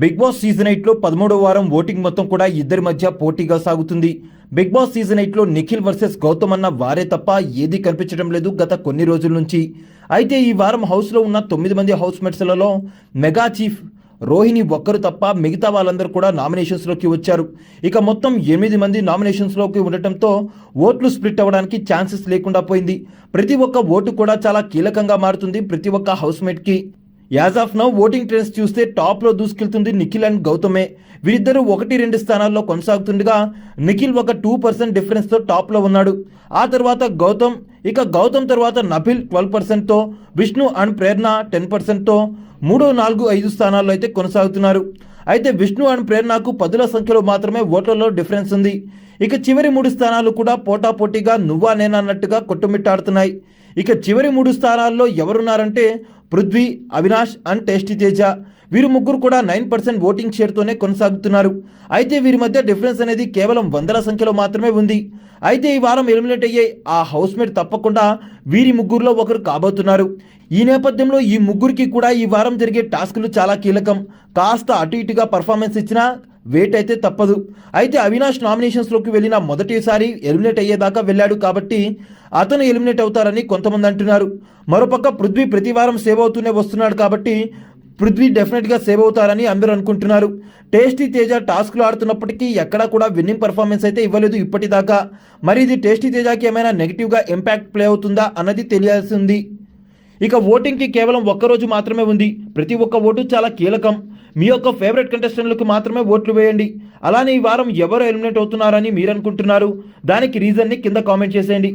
Big boss season ఎయిట్లో పదమూడవ వారం ఓటింగ్ మొత్తం కూడా ఇద్దరి మధ్య పోటీగా సాగుతుంది. బిగ్ బాస్ సీజన్ ఎయిట్లో నిఖిల్ వర్సెస్ గౌతమ్ అన్న వారే తప్ప ఏదీ కనిపించడం లేదు గత కొన్ని రోజుల నుంచి. అయితే ఈ వారం హౌస్లో ఉన్న తొమ్మిది మంది హౌస్ మేట్స్లలో మెగా చీఫ్ రోహిణి ఒక్కరు తప్ప మిగతా వాళ్ళందరూ కూడా నామినేషన్స్లోకి వచ్చారు. ఇక మొత్తం ఎనిమిది మంది నామినేషన్స్లోకి ఉండటంతో ఓట్లు స్ప్లిట్ అవ్వడానికి ఛాన్సెస్ లేకుండా పోయింది. ప్రతి ఒక్క ఓటు కూడా చాలా కీలకంగా మారుతుంది ప్రతి ఒక్క హౌస్మేట్కి. As of now voting trends చూస్తే టాప్లో దూసుకెళ్తుంది నిఖిల్ అండ్ గౌతమే. వీరిద్దరూ ఒకటి రెండు స్థానాల్లో కొనసాగుతుండగా నిఖిల్ ఒక టూ పర్సెంట్ డిఫరెన్స్తో టాప్లో ఉన్నాడు. ఆ తర్వాత గౌతమ్ ఇక గౌతమ్ తర్వాత నఫిల్ ట్వెల్వ్ పర్సెంట్తో విష్ణు అండ్ ప్రేరణ టెన్ పర్సెంట్తో మూడు నాలుగు ఐదు స్థానాల్లో అయితే కొనసాగుతున్నారు. అయితే విష్ణు అండ్ ప్రేరణకు పదుల సంఖ్యలో మాత్రమే ఓట్లలో డిఫరెన్స్ ఉంది. ఇక చివరి మూడు స్థానాలు కూడా పోటాపోటీగా నువ్వా నేనన్నట్టుగా కొట్టుమిట్టాడుతున్నాయి. ఇక చివరి మూడు స్థానాల్లో ఎవరున్నారంటే పృథ్వీ అవినాష్ అండ్ టేస్టీ తేజ. వీరు ముగ్గురు కూడా నైన్ పర్సెంట్ ఓటింగ్ షేర్తోనే కొనసాగుతున్నారు. అయితే వీరి మధ్య డిఫరెన్స్ అనేది కేవలం వందల సంఖ్యలో మాత్రమే ఉంది. అయితే ఈ వారం ఎలిమినేట్ అయ్యే ఆ హౌస్మేట్ తప్పకుండా వీరి ముగ్గురులో ఒకరు కాబోతున్నారు. ఈ నేపథ్యంలో ఈ ముగ్గురికి కూడా ఈ వారం జరిగే టాస్కులు చాలా కీలకం. కాస్త అటు ఇటుగా పర్ఫార్మెన్స్ ఇచ్చినా వెయిట్ అయితే తప్పదు. అయితే అవినాష్ నామినేషన్స్లోకి వెళ్ళిన మొదటిసారి ఎలిమినేట్ అయ్యేదాకా వెళ్ళాడు కాబట్టి అతను ఎలిమినేట్ అవుతారని కొంతమంది అంటున్నారు. మరోపక్క పృథ్వీ ప్రతి వారం సేవ్ అవుతూనే వస్తున్నాడు కాబట్టి పృథ్వీ డెఫినెట్గా సేవ్ అవుతారని అందరూ అనుకుంటున్నారు. టేస్టీ తేజ టాస్క్లు ఆడుతున్నప్పటికీ ఎక్కడా కూడా విన్నింగ్ పర్ఫార్మెన్స్ అయితే ఇవ్వలేదు ఇప్పటిదాకా. మరి ఇది టేస్టీ తేజకి ఏమైనా నెగిటివ్గా ఇంపాక్ట్ ప్లే అవుతుందా అన్నది తెలియాల్సింది ఇక ఓటింగ్కి కేవలం ఒక్కరోజు మాత్రమే ఉంది. ప్రతి ఒక్క ఓటు చాలా కీలకం. మీ యొక్క ఫేవరెట్ కంటెస్టెంట్లకు మాత్రమే ఓట్లు వేయండి. అలానే ఈ వారం ఎవరు ఎలిమినేట్ అవుతున్నారని మీరు అనుకుంటున్నారు? దానికి రీజన్ని కింద కామెంట్ చేసేయండి.